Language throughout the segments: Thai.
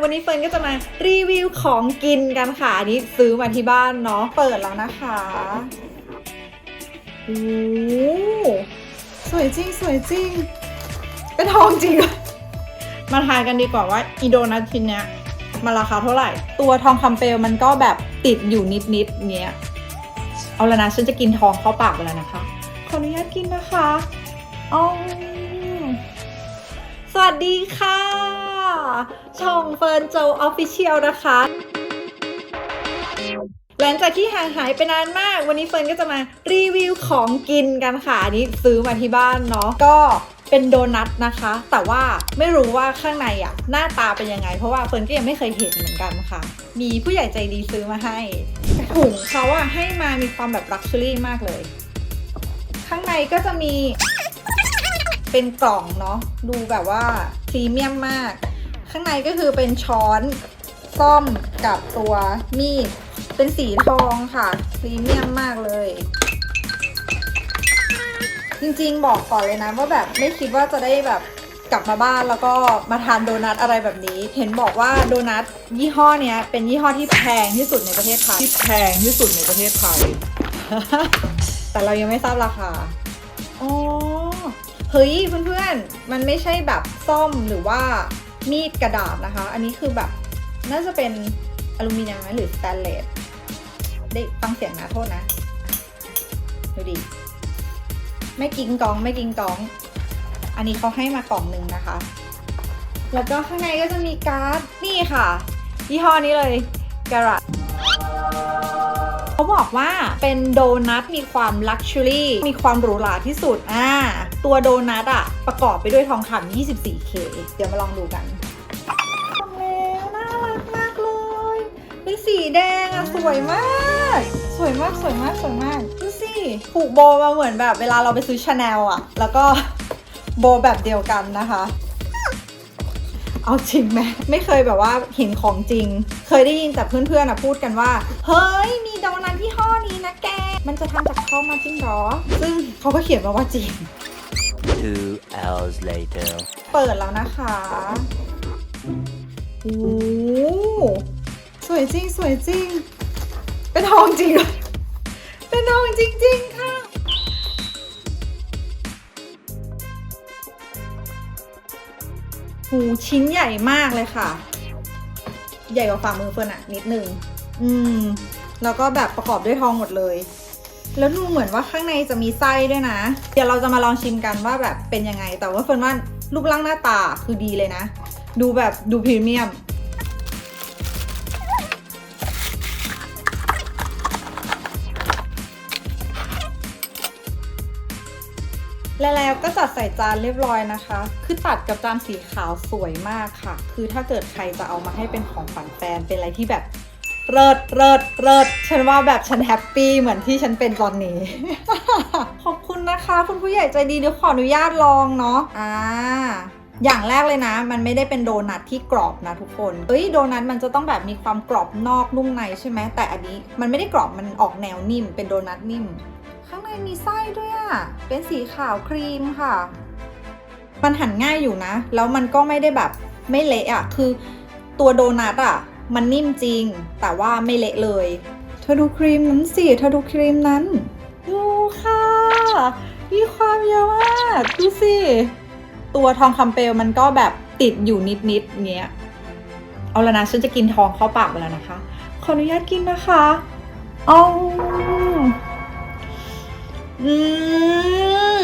วันนี้เฟิร์นก็จะมารีวิวของกินกันค่ะ อันนี้ซื้อมาที่บ้านเนาะ เปิดแล้วนะคะโอ้สวยจริงสวยจริง เป็นทองจริง มาทายกันดีกว่าว่าอีโดนัทชิ้นเนี้ยมันราคาเท่าไหร่ ตัวทองคำเปลวมันก็แบบติดอยู่นิดๆเงี้ย เอาละนะฉันจะกินทองเข้าปากไปแล้วนะคะ ขออนุญาตกินนะคะอ๋อ สวัสดีค่ะ ช่องเฟิร์นโจออฟฟิเชียลนะคะ หลังจากที่ห่างหายไปนานมาก วันนี้เฟิร์นก็จะมารีวิวของกินกันค่ะ อันนี้ซื้อมาที่บ้านเนาะ ก็เป็นโดนัทนะคะ แต่ว่าไม่รู้ว่าข้างในอะหน้าตาเป็นยังไง เพราะว่าเฟิร์นก็ยังไม่เคยเห็นเหมือนกันค่ะ มีผู้ใหญ่ใจดีซื้อมาให้ถุงเขาอะให้มามีความแบบลักชัวรี่มากเลย ข้างในก็จะมี เป็นกล่องเนาะดูแบบว่าพรีเมียมมาก ข้างในก็คือเป็นช้อนซ่อมกับตัวมีด เป็นสีทองค่ะพรีเมียมมากเลย จริงๆบอกก่อนเลยนะว่าแบบไม่คิดว่าจะได้แบบกลับมาบ้านแล้วก็มาทานโดนัทอะไรแบบนี้ เห็นบอกว่าโดนัทยี่ห้อเนี้ยเป็นยี่ห้อที่แพงที่สุดในประเทศไทยที่แพงที่สุดในประเทศไทย แต่เรายังไม่ทราบราคา อ๋อ เฮ้ยเพื่อนๆ มันไม่ใช่แบบซ่อมหรือว่ามีดกระดาษนะคะ อันนี้คือแบบน่าจะเป็นอลูมิเนียมไหมหรือสแตนเลสได้ฟังเสียงนะโทษนะ ดูดิ ไม่กิงกองไม่กิงกอง อันนี้เขาให้มากล่องหนึ่งนะคะ แล้วก็ข้างในก็จะมีการ์ดนี่ค่ะ ยี่ห้อนี้เลย Garrett เขาบอกว่าเป็นโดนัทมีความลักชัวรี่มีความหรูหราที่สุดอ่า ตัวโดนัทอะประกอบไปด้วยทองคำ 24K เดี๋ยวมาลองดูกันแล้วน่ารักมากเลยเป็นสีแดงอะสวยมาก สวยมากสวยมากสวยมากดูสิผูกโบมาเหมือนแบบเวลาเราไปซื้อชาแนลอะแล้วก็โบแบบเดียวกันนะคะ เอาจริงไหมไม่เคยแบบว่าเห็นของจริง เคยได้ยินแต่เพื่อนๆอะพูดกันว่า เฮ้ย มีโดนัทที่ห้อนี้นะแก มันจะทำจากข้าวมาจริงเหรอ ซึ่งเขาก็เขียนมาว่าจริง Two hours later. เปิดแล้วนะคะโอ้สวยจริงสวยจริง เป็นทองจริงเหรอเป็นทองจริง ๆ ค่ะ หูชิ้นใหญ่มากเลยค่ะ ใหญ่กว่าฝ่ามือเฟิร์นอะนิดนึง อืม แล้วก็แบบประกอบด้วยทองหมดเลย แล้วดูเหมือนว่าข้างในจะมีไส้ด้วยนะ เดี๋ยวเราจะมาลองชิมกันว่าแบบเป็นยังไง แต่ว่าเฟิร์นว่ารูปร่างหน้าตาคือดีเลยนะ ดูแบบดูพรีเมียม แล้วก็จัดใส่จานเรียบร้อยนะคะ คือตัดกับจานสีขาวสวยมากค่ะ คือถ้าเกิดใครจะเอามาให้เป็นของขวัญแฟนเป็นอะไรที่แบบ เลิศเลิศเลิศฉันว่าแบบฉันแฮปปี้เหมือนที่ฉันเป็นตอนนี้ ขอบคุณนะคะ คุณผู้ใหญ่ใจดีเดี๋ยวขออนุญาตลองเนาะอ่าอย่างแรกเลยนะ มันไม่ได้เป็นโดนัทที่กรอบนะทุกคน เอ้ยโดนัทมันจะต้องแบบมีความกรอบนอกนุ่มในใช่ไหมแต่อันนี้มันไม่ได้กรอบมันออกแนวนิ่ม เป็นโดนัทนิ่ม ข้างในมีไส้ด้วยอะ่ะเป็นสีขาวครีมค่ะ มันหั่นง่ายอยู่นะ แล้วมันก็ไม่ได้แบบไม่เละอะ่ะคือตัวโดนัทอะ่ะ มันนิ่มจริง แต่ว่าไม่เละเลย เธอดูครีมนั้นสิ เธอดูครีมนั้น ดูค่ะ มีความเยอะมากดูสิ ตัวทองคำเปลวมันก็แบบติดอยู่นิดๆเงี้ย เอาละนะฉันจะกินทองเข้าปากไปแล้วนะคะ ขออนุญาตกินนะคะอ๋ออืม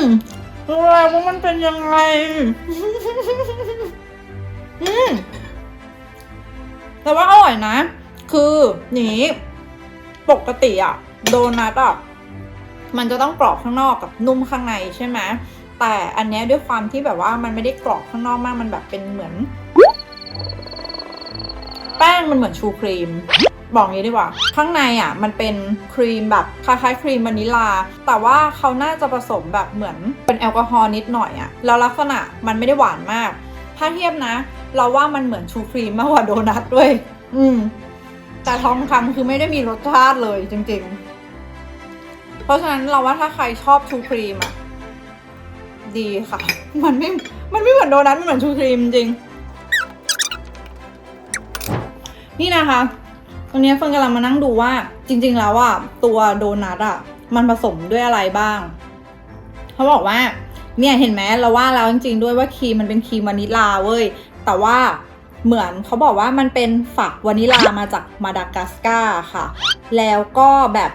รู้แล้วว่ามันเป็นยังไง อืม แต่ว่าอร่อยนะ คือนี้ปกติอะโดนัทอะมันจะต้องกรอบข้างนอกกับนุ่มข้างในใช่ไหมแต่อันนี้ด้วยความที่แบบว่ามันไม่ได้กรอบข้างนอกมากมันแบบเป็นเหมือน แป้งมันเหมือนชูครีม บอกงี้ดีกว่า ข้างในอะ มันเป็นครีมแบบคล้ายๆครีมวานิลลาแต่ว่าเขาน่าจะผสมแบบเหมือนเป็นแอลกอฮอล์นิดหน่อยอะ แล้วลักษณะมันไม่ได้หวานมาก ถ้าเทียบนะ เราว่ามันเหมือนชูครีมมากกว่าโดนัทด้วย อืม แต่ทองคำคือไม่ได้มีรสชาติเลยจริง ๆ เพราะฉะนั้นเราว่าถ้าใครชอบชูครีมอะ ดีค่ะ มันไม่ มันไม่เหมือนโดนัทมันเหมือนชูครีมจริง นี่นะคะตอนนี้เฟิร์นกำลังมานั่งดูว่า จริง ๆ แล้วอะตัวโดนัทอะ มันผสมด้วยอะไรบ้าง เขาบอกว่าเนี่ยเห็นไหมเราว่าแล้วจริงๆด้วยว่าครีมมันเป็นครีมวานิลลาเว้ย แต่ว่าเหมือนเขาบอกว่ามันเป็นฝักวานิลามาจากมาดากัสการ์ค่ะ แล้วก็แบบ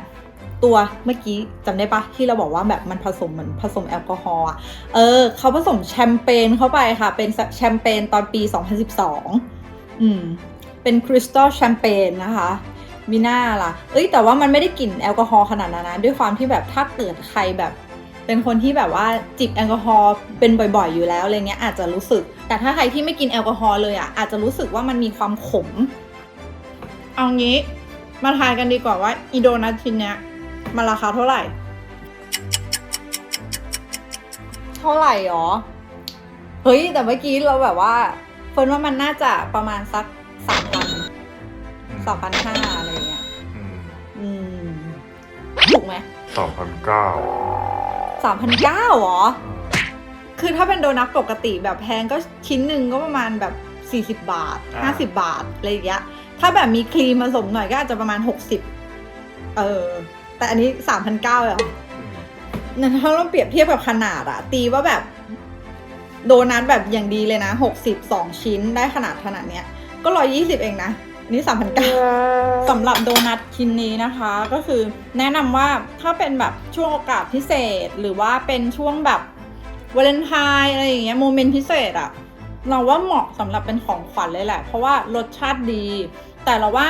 ตัวเมื่อกี้จำได้ปะที่เราบอกว่าแบบมันผสมเหมือนผสมแอลกอฮอล์อะเออเขาผสมแชมเปญเข้าไปค่ะ เป็นแชมเปญตอนปี 2012 อืม เป็นคริสตัลแชมเปญนะคะมีหน้าล่ะ เอ้ยแต่ว่ามันไม่ได้กลิ่นแอลกอฮอล์ขนาดนั้นนะ ด้วยความที่แบบถ้าเกิดใครแบบ เป็นคนที่แบบว่าจิบแอลกอฮอล์เป็นบ่อยๆอยู่แล้วอะไรเงี้ยอาจจะรู้สึก แต่ถ้าใครที่ไม่กินแอลกอฮอล์เลยอะอาจจะรู้สึกว่ามันมีความขม เอางี้ มาทายกันดีกว่าว่าอีโดนัทชิ้นเนี้ยมันราคาเท่าไหร่ เท่าไหร่หรอ เฮ้ย แต่เมื่อกี้เราแบบว่าเฟิร์นว่ามันน่าจะประมาณสักสามพันสองพันห้าอะไรเงี้ยอืม ถูกไหมสองพันเก้าสามพันเก้าหรอ คือถ้าเป็นโดนัทปกติแบบแพงก็ชิ้นหนึ่งก็ประมาณแบบ 40 บาท50 บาทอะไรอย่างเงี้ยถ้าแบบมีครีมผสมหน่อยก็อาจจะประมาณ 60 เออ แต่อันนี้ 3,900เหรอนั่นถ้าเราเปรียบเทียบกับขนาดอะตีว่าแบบ โดนัทแบบอย่างดีเลยนะ62ชิ้นได้ขนาดขนาดเนี้ย ก็ 120 เองนะอันนี่3,900 สำหรับโดนัทชิ้นนี้นะคะก็คือแนะนำว่าถ้าเป็นแบบช่วงโอกาสพิเศษหรือว่าเป็นช่วงแบบ วาเลนไทน์อะไรอย่างเงี้ยโมเมนต์พิเศษอะเราว่าเหมาะสำหรับเป็นของขวัญเลยแหละ เพราะว่ารสชาติดี แต่เราว่า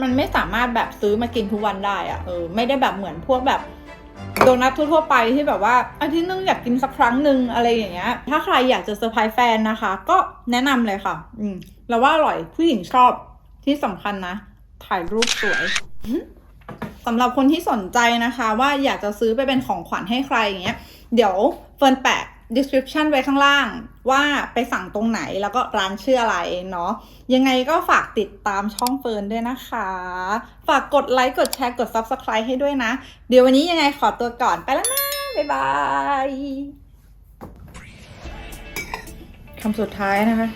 มันไม่สามารถแบบซื้อมากินทุกวันได้อะเออไม่ได้แบบเหมือนพวกแบบโดนัททั่วๆไปที่แบบว่าอาทิตย์นึงอยากกินสักครั้งหนึ่งอะไรอย่างเงี้ย ถ้าใครอยากจะเซอร์ไพรส์แฟนนะคะ ก็แนะนำเลยค่ะ อืมเราว่าอร่อยผู้หญิงชอบที่สำคัญนะ ถ่ายรูปสวย สำหรับคนที่สนใจนะคะ ว่าอยากจะซื้อไปเป็นของขวัญให้ใครอย่างเงี้ยเดี๋ยวเฟิร์นแปะ description ไว้ข้างล่างว่าไปสั่งตรงไหนแล้วก็ร้านชื่ออะไรเนาะยังไงก็ฝากติดตามช่องเฟิร์นด้วยนะคะ ฝากกดไลค์กดแชร์กด subscribe ให้ด้วยนะ เดี๋ยววันนี้ยังไงขอตัวก่อนไปแล้วนะ บ๊ายบายคำสุดท้ายนะคะ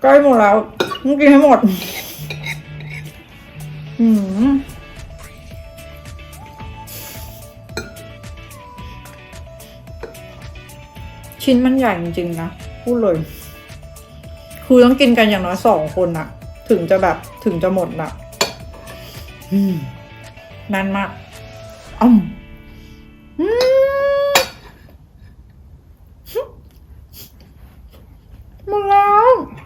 ใกล้หมดแล้วต้องกินให้หมด อืมชิ้นมันใหญ่จริงๆนะพูดเลยคือต้องกินกันอย่างน้อยสองคนนะถึงจะแบบถึงจะหมดนะอืมนานมากอืมอืม